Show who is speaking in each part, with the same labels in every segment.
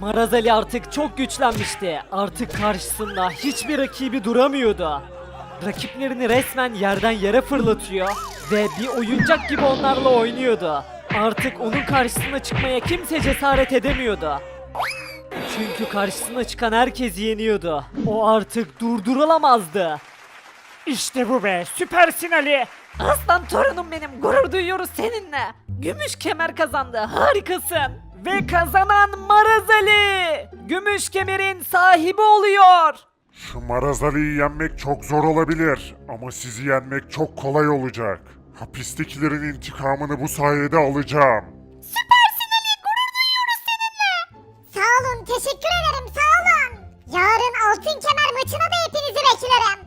Speaker 1: Maraz Ali artık çok güçlenmişti. Artık karşısında hiçbir rakibi duramıyordu. Rakiplerini resmen yerden yere fırlatıyor ve bir oyuncak gibi onlarla oynuyordu. Artık onun karşısına çıkmaya kimse cesaret edemiyordu. Çünkü karşısına çıkan herkes yeniyordu. O artık durdurulamazdı.
Speaker 2: İşte bu be süpersin Ali.
Speaker 1: Aslan torunum benim gurur duyuyoruz seninle. Gümüş kemer kazandı harikasın. Ve kazanan Maraz Ali. Gümüş kemerin sahibi oluyor.
Speaker 3: Şu Marazali'yi yenmek çok zor olabilir ama sizi yenmek çok kolay olacak. Hapistekilerin intikamını bu sayede alacağım.
Speaker 4: Süpersin Ali, gurur duyuyoruz seninle. Sağ olun, teşekkür ederim, sağ olun. Yarın altın kemer maçına da hepinizi beklerim.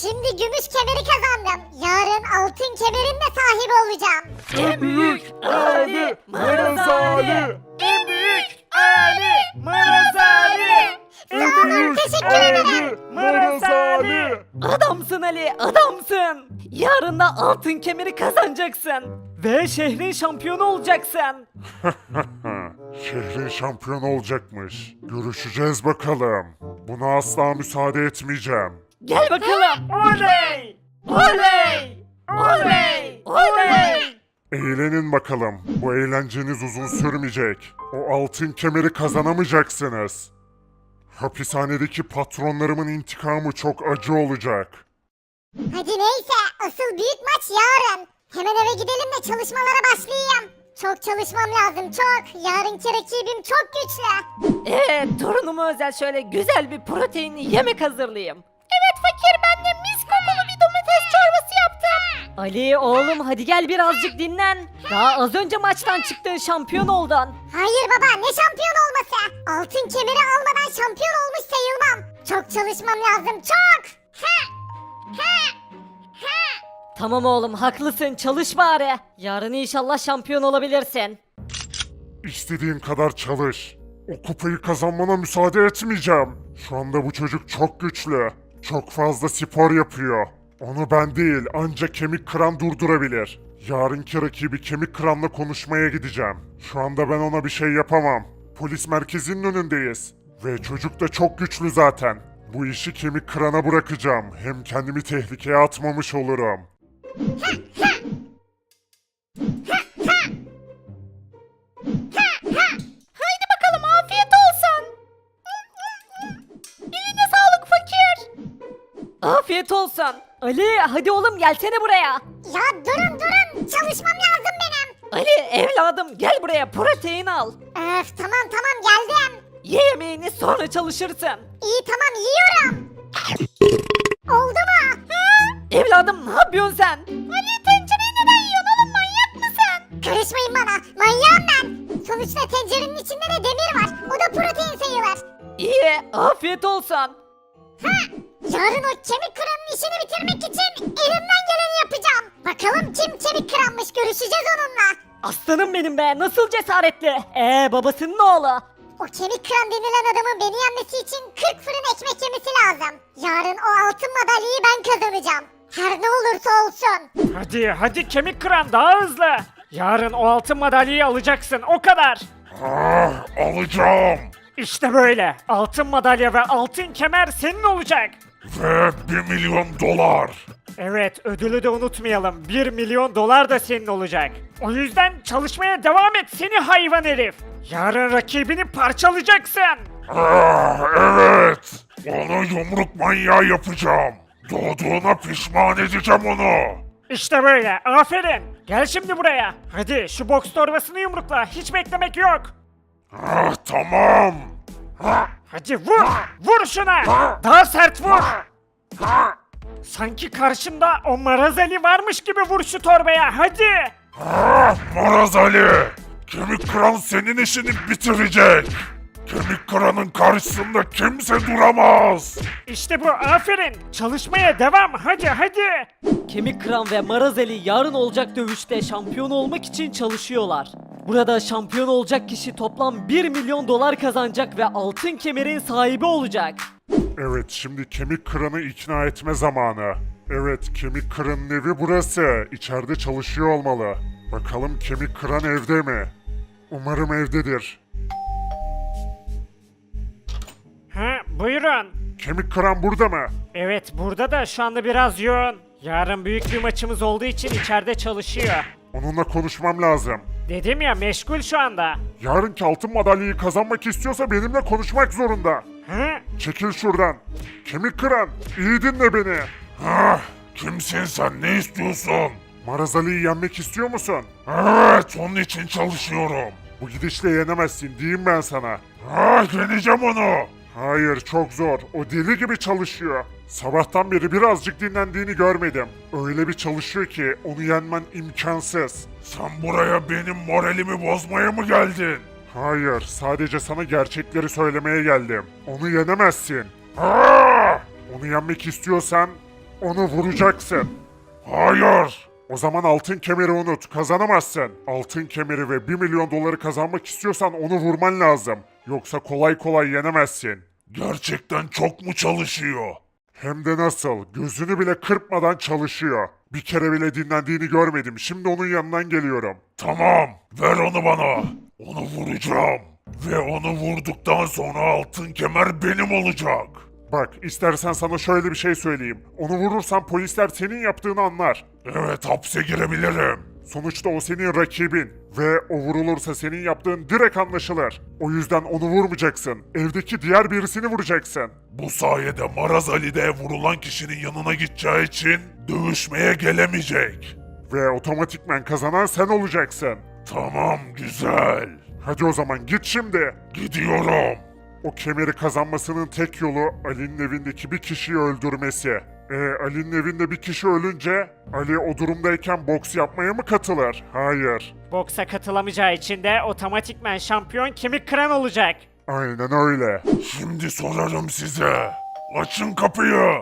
Speaker 4: Şimdi gümüş kemeri kazandım. Yarın altın kemerin de sahibi olacağım.
Speaker 1: En büyük Ali Maraz Ali. En büyük Ali Maraz Ali.
Speaker 4: Sağ olun, teşekkür ederim.
Speaker 2: Maraz Ali.
Speaker 1: Adamsın Ali adamsın. Yarın da altın kemeri kazanacaksın. Ve şehrin şampiyonu olacaksın.
Speaker 3: Şehrin şampiyonu olacakmış. Görüşeceğiz bakalım. Buna asla müsaade etmeyeceğim.
Speaker 1: Gel bakalım. Oley! Oley! Oley! Oley!
Speaker 3: Eğlenin bakalım. Bu eğlenceniz uzun sürmeyecek. O altın kemeri kazanamayacaksınız. Hapishanedeki patronlarımın intikamı çok acı olacak.
Speaker 4: Hadi neyse, asıl büyük maç yarın. Hemen eve gidelim de çalışmalara başlayayım. Çok çalışmam lazım, çok. Yarınki rakibim çok güçlü.
Speaker 1: Evet torunuma özel şöyle güzel bir proteinli yemek hazırlayayım. Evet fakir ben de mis Ali oğlum hadi gel birazcık dinlen. Daha az önce maçtan çıktın şampiyon oldun.
Speaker 4: Hayır baba, ne şampiyon olması? Altın kemeri almadan şampiyon olmuş sayılmam. Çok çalışmam lazım, çok. Ha! Ha! Ha!
Speaker 1: Tamam oğlum haklısın çalış bari. Yarın inşallah şampiyon olabilirsin.
Speaker 3: İstediğin kadar çalış. O kupayı kazanmana müsaade etmeyeceğim. Şu anda bu çocuk çok güçlü. Çok fazla spor yapıyor. Onu ben değil ancak kemik kıran durdurabilir. Yarınki rakibi kemik kıranla konuşmaya gideceğim. Şu anda ben ona bir şey yapamam. Polis merkezinin önündeyiz. Ve çocuk da çok güçlü zaten. Bu işi kemik kırana bırakacağım. Hem kendimi tehlikeye atmamış olurum.
Speaker 4: Haydi bakalım afiyet olsun. Eline sağlık fakir.
Speaker 1: Afiyet olsun. Ali hadi oğlum gelsene buraya.
Speaker 4: Ya durun durun çalışmam lazım benim.
Speaker 1: Ali evladım gel buraya protein al.
Speaker 4: Öf tamam tamam geldim.
Speaker 1: Ye yemeğini sonra çalışırsın.
Speaker 4: İyi tamam yiyorum. Oldu mu? Ha?
Speaker 1: Evladım ne yapıyorsun sen?
Speaker 4: Ali tencereyi neden yiyorsun oğlum manyak mısın? Karışmayın bana manyağım ben. Sonuçta tencerenin içinde de demir var. O da protein sayılır.
Speaker 1: İyi afiyet olsun.
Speaker 4: Ha? Yarın o kemik kıranın işini bitirmek için elimden geleni yapacağım. Bakalım kim kemik kıranmış görüşeceğiz onunla.
Speaker 1: Aslanım benim be nasıl cesaretli. Ee babasının oğlu.
Speaker 4: O kemik kıran denilen adamın beni yenmesi için 40 fırın ekmek yemesi lazım. Yarın o altın madalyayı ben kazanacağım. Her ne olursa olsun.
Speaker 2: Hadi hadi kemik kıran daha hızlı. Yarın o altın madalyayı alacaksın o kadar.
Speaker 3: Ah, alacağım.
Speaker 2: İşte böyle. Altın madalya ve altın kemer senin olacak.
Speaker 3: Ve 1 milyon dolar.
Speaker 2: Evet ödülü de unutmayalım. 1 milyon dolar da senin olacak. O yüzden çalışmaya devam et seni hayvan herif. Yarın rakibini parçalayacaksın.
Speaker 3: Ah, evet. Onu yumruk manyağı yapacağım. Doğduğuna pişman edeceğim onu.
Speaker 2: İşte böyle aferin. Gel şimdi buraya. Hadi şu boks torbasını yumrukla hiç beklemek yok.
Speaker 3: Ah, tamam.
Speaker 2: Hadi vur. Vur şuna. Daha sert vur. Sanki karşında o Maraz Ali varmış gibi vur şu torbaya hadi.
Speaker 3: Ah, Maraz Ali. Kemik kıran senin işini bitirecek. Kemik kıranın karşısında kimse duramaz.
Speaker 2: İşte bu aferin. Çalışmaya devam hadi hadi.
Speaker 1: Kemik Kıran ve Marazeli yarın olacak dövüşte şampiyon olmak için çalışıyorlar. Burada şampiyon olacak kişi toplam 1 milyon dolar kazanacak ve altın kemerin sahibi olacak.
Speaker 3: Evet şimdi kemik kıranı ikna etme zamanı. Evet kemik kıranın evi burası. İçeride çalışıyor olmalı. Bakalım kemik kıran evde mi? Umarım evdedir. Kemik kıran burada mı?
Speaker 2: Evet burada da şu anda biraz yoğun. Yarın büyük bir maçımız olduğu için içeride çalışıyor.
Speaker 3: Onunla konuşmam lazım.
Speaker 2: Dedim ya meşgul şu anda.
Speaker 3: Yarınki altın madalyayı kazanmak istiyorsa benimle konuşmak zorunda.
Speaker 2: Hı?
Speaker 3: Çekil şuradan. Kemik kıran, iyi dinle beni.
Speaker 5: Ah, kimsin sen? Ne istiyorsun?
Speaker 3: Marazali'yi yenmek istiyor musun?
Speaker 5: Evet, onun için çalışıyorum.
Speaker 3: Bu gidişle yenemezsin diyeyim ben sana.
Speaker 5: Ah, yeneceğim onu.
Speaker 3: Hayır çok zor. O deli gibi çalışıyor. Sabahtan beri birazcık dinlendiğini görmedim. Öyle bir çalışıyor ki onu yenmen imkansız.
Speaker 5: Sen buraya benim moralimi bozmaya mı geldin?
Speaker 3: Hayır, sadece sana gerçekleri söylemeye geldim. Onu yenemezsin.
Speaker 5: Ah,
Speaker 3: Onu yenmek istiyorsan onu vuracaksın.
Speaker 5: hayır.
Speaker 3: O zaman altın kemeri unut, kazanamazsın. Altın kemeri ve 1 milyon doları kazanmak istiyorsan onu vurman lazım. Yoksa kolay kolay yenemezsin.
Speaker 5: Gerçekten çok mu çalışıyor?
Speaker 3: Hem de nasıl, gözünü bile kırpmadan çalışıyor. Bir kere bile dinlendiğini görmedim, şimdi onun yanından geliyorum.
Speaker 5: Tamam, ver onu bana. Onu vuracağım. Ve onu vurduktan sonra altın kemer benim olacak.
Speaker 3: Bak, istersen sana şöyle bir şey söyleyeyim. Onu vurursan polisler senin yaptığını anlar.
Speaker 5: Evet, hapse girebilirim.
Speaker 3: Sonuçta o senin rakibin ve o vurulursa senin yaptığın direkt anlaşılır. O yüzden onu vurmayacaksın. Evdeki diğer birisini vuracaksın.
Speaker 5: Bu sayede Maraz Ali de vurulan kişinin yanına gideceği için dövüşmeye gelemeyecek.
Speaker 3: Ve otomatikmen kazanan sen olacaksın.
Speaker 5: Tamam, güzel.
Speaker 3: Hadi o zaman git şimdi.
Speaker 5: Gidiyorum.
Speaker 3: O kemeri kazanmasının tek yolu Ali'nin evindeki bir kişiyi öldürmesi. E Ali'nin evinde bir kişi ölünce Ali o durumdayken boks yapmaya mı katılır? Hayır.
Speaker 2: Boksa katılamayacağı için de otomatikmen şampiyon kemik kıran olacak.
Speaker 3: Aynen öyle.
Speaker 5: Şimdi sorarım size. Açın kapıyı.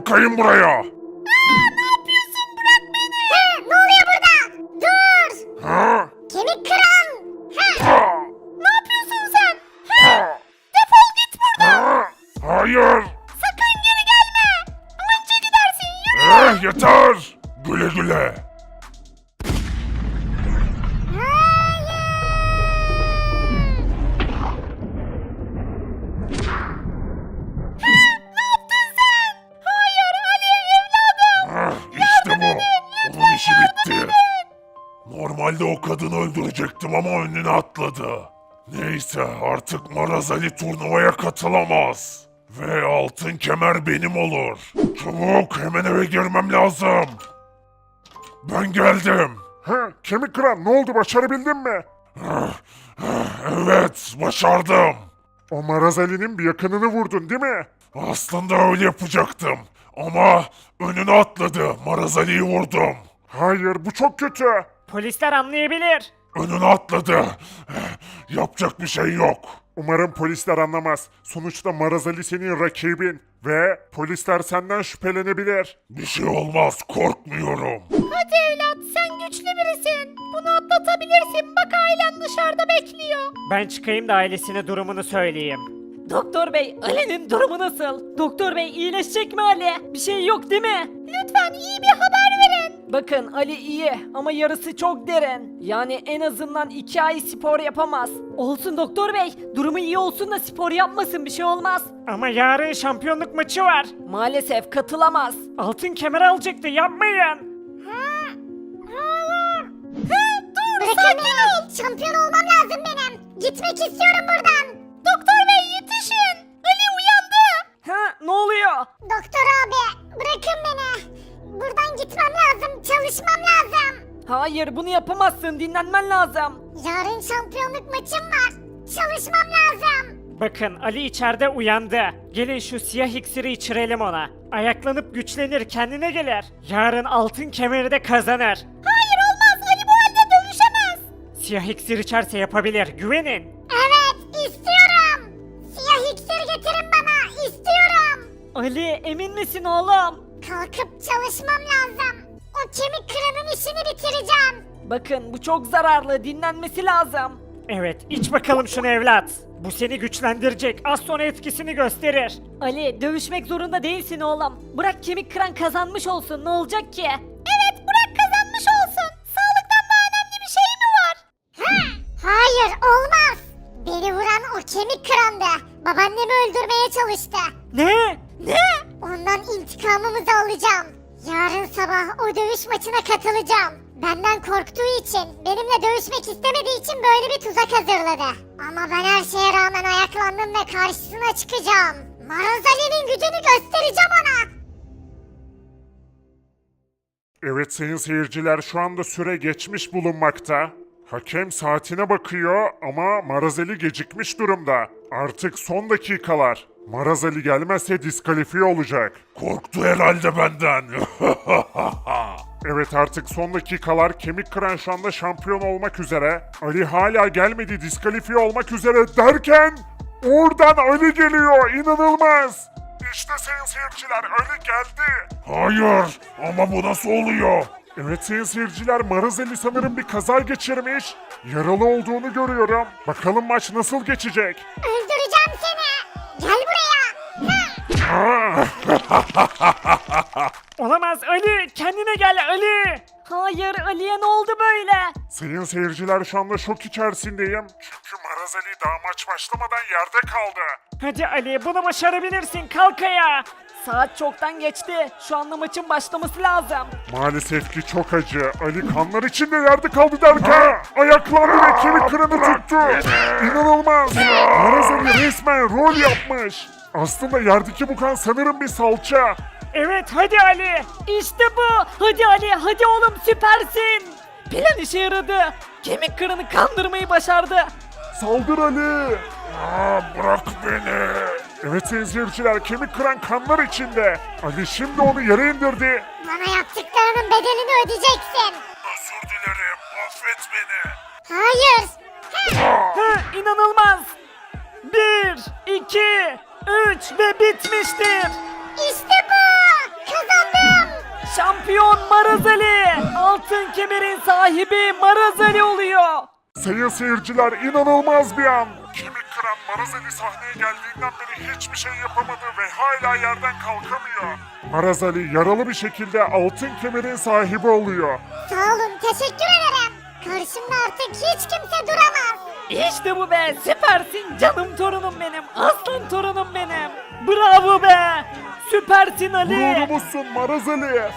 Speaker 5: Bakayım buraya.
Speaker 4: Ne yapıyorsun? Bırak beni. Ne oluyor burada? Dur.
Speaker 5: Ha?
Speaker 4: Kemik kıran.
Speaker 5: Ha?
Speaker 4: ne yapıyorsun sen? Defol git buradan.
Speaker 5: Ha? Hayır.
Speaker 4: Sakın geri gelme. Anca gidersin. Yürü.
Speaker 5: Eh, yeter. Güle güle. Normalde o kadını öldürecektim ama önüne atladı. Neyse artık Maraz Ali turnuvaya katılamaz. Ve altın kemer benim olur. Çabuk hemen eve girmem lazım. Ben geldim.
Speaker 3: Ha, kemik kıran ne oldu başarabildin mi?
Speaker 5: Evet başardım.
Speaker 3: O Maraz Ali'nin bir yakınını vurdun değil mi?
Speaker 5: Aslında öyle yapacaktım. Ama önüne atladı. Maraz Ali'yi vurdum.
Speaker 3: Hayır bu çok kötü.
Speaker 2: Polisler anlayabilir.
Speaker 5: Önüne atladı. Yapacak bir şey yok.
Speaker 3: Umarım polisler anlamaz. Sonuçta Maraz Ali senin rakibin ve polisler senden şüphelenebilir.
Speaker 5: Bir şey olmaz korkmuyorum.
Speaker 4: Hadi evlat sen güçlü birisin. Bunu atlatabilirsin. Bak ailen dışarıda bekliyor.
Speaker 2: Ben çıkayım da ailesine durumunu söyleyeyim.
Speaker 1: Doktor bey, Ali'nin durumu nasıl? Doktor bey iyileşecek mi Ali? Bir şey yok değil mi?
Speaker 4: Lütfen iyi bir haber verin.
Speaker 1: Bakın Ali iyi ama yarısı çok derin. Yani en azından iki ay spor yapamaz. Olsun doktor bey, durumu iyi olsun da spor yapmasın bir şey olmaz.
Speaker 2: Ama yarın şampiyonluk maçı var.
Speaker 1: Maalesef katılamaz.
Speaker 2: Altın kemer alacaktı yapmayın.
Speaker 4: Bırakın beni. Şampiyon olmam lazım benim. Gitmek istiyorum buradan. Doktor bey yetişin. Ali uyandı.
Speaker 1: Ha ne oluyor?
Speaker 4: Doktor abi bırakın beni. Buradan gitmem lazım. Çalışmam lazım.
Speaker 1: Hayır bunu yapamazsın dinlenmen lazım.
Speaker 4: Yarın şampiyonluk maçım var. Çalışmam lazım.
Speaker 2: Bakın Ali içeride uyandı. Gelin şu siyah iksiri içirelim ona. Ayaklanıp güçlenir kendine gelir. Yarın altın kemeri de kazanır.
Speaker 4: Hayır olmaz. Ali bu halde dövüşemez.
Speaker 2: Siyah iksir içerse yapabilir güvenin.
Speaker 4: Evet istiyorum. Siyah iksir getirin bana. İstiyorum.
Speaker 1: Ali emin misin oğlum?
Speaker 4: Kalkıp çalışmam lazım. O kemik kıranın işini bitireceğim.
Speaker 1: Bakın bu çok zararlı dinlenmesi lazım.
Speaker 2: Evet iç bakalım şunu evlat. Bu seni güçlendirecek. Az sonra etkisini gösterir.
Speaker 1: Ali dövüşmek zorunda değilsin oğlum. Bırak kemik kıran kazanmış olsun ne olacak ki? Evet bırak kazanmış olsun. Sağlıktan daha önemli bir şey mi var?
Speaker 4: Hayır olmaz. Beni vuran o kemik kırandı. Babaannemi öldürmeye çalıştı.
Speaker 2: Ne?
Speaker 4: Ne? Ondan intikamımızı alacağım. Yarın sabah o dövüş maçına katılacağım. Benden korktuğu için, benimle dövüşmek istemediği için böyle bir tuzak hazırladı. Ama ben her şeye rağmen ayaklandım ve karşısına çıkacağım. Marazali'nin gücünü göstereceğim ona.
Speaker 3: Evet sayın seyirciler şu anda süre geçmiş bulunmakta. Hakem saatine bakıyor ama Marazeli gecikmiş durumda. Artık son dakikalar. Marazeli gelmezse diskalifiye olacak.
Speaker 5: Korktu herhalde benden.
Speaker 3: Evet artık son dakikalar kemik kıran şu anda şampiyon olmak üzere. Ali hala gelmedi diskalifiye olmak üzere derken oradan Ali geliyor inanılmaz. İşte sayın seyirciler Ali geldi.
Speaker 5: Hayır ama bu nasıl oluyor?
Speaker 3: Evet sayın seyirciler Marazeli sanırım bir kaza geçirmiş. Yaralı olduğunu görüyorum. Bakalım maç nasıl geçecek?
Speaker 4: Öldüreceğim. Gel buraya.
Speaker 2: Olamaz Ali. Kendine gel Ali.
Speaker 1: Hayır Ali'ye ne oldu böyle?
Speaker 3: Sayın seyirciler şu anda şok içerisindeyim. Çünkü Marazeli daha maç başlamadan yerde kaldı.
Speaker 2: Hadi Ali bunu başarabilirsin. Kalk ayağa.
Speaker 1: Saat çoktan geçti. Şu anda maçın başlaması lazım.
Speaker 3: Maalesef ki çok acı. Ali kanlar içinde yerde kaldı derken ayaklarını ve kemik kırını tuttu. İnanılmaz. Marazeli resmen rol yapmış. Aslında yerdeki bu kan sanırım bir salça.
Speaker 2: Evet hadi Ali.
Speaker 1: İşte bu. Hadi Ali hadi oğlum süpersin. Plan işe yaradı. Kemik kırını kandırmayı başardı.
Speaker 3: Saldır Ali.
Speaker 5: Aa, bırak beni.
Speaker 3: Evet sayın seyirciler kemik kıran kanlar içinde. Ali şimdi onu yere indirdi.
Speaker 4: Bana yaptıklarının bedelini ödeyeceksin.
Speaker 5: Özür dilerim. Affet beni.
Speaker 4: Hayır. Ha!
Speaker 2: Ha, inanılmaz. Bir, iki, üç ve bitmiştir.
Speaker 1: Şampiyon Marazali. Altın kemerin sahibi Marazali oluyor.
Speaker 3: Sayın seyirciler inanılmaz bir an. Kemik kıran Marazali sahneye geldiğinden beri hiçbir şey yapamadı ve hala yerden kalkamıyor. Marazali yaralı bir şekilde altın kemerin sahibi oluyor.
Speaker 4: Sağ olun. Teşekkür ederim. Karşımda artık hiç kimse duramaz.
Speaker 1: İşte bu be süpersin canım torunum benim aslan torunum benim. Bravo be süpersin Ali.
Speaker 3: Gururumuzsun Marazali.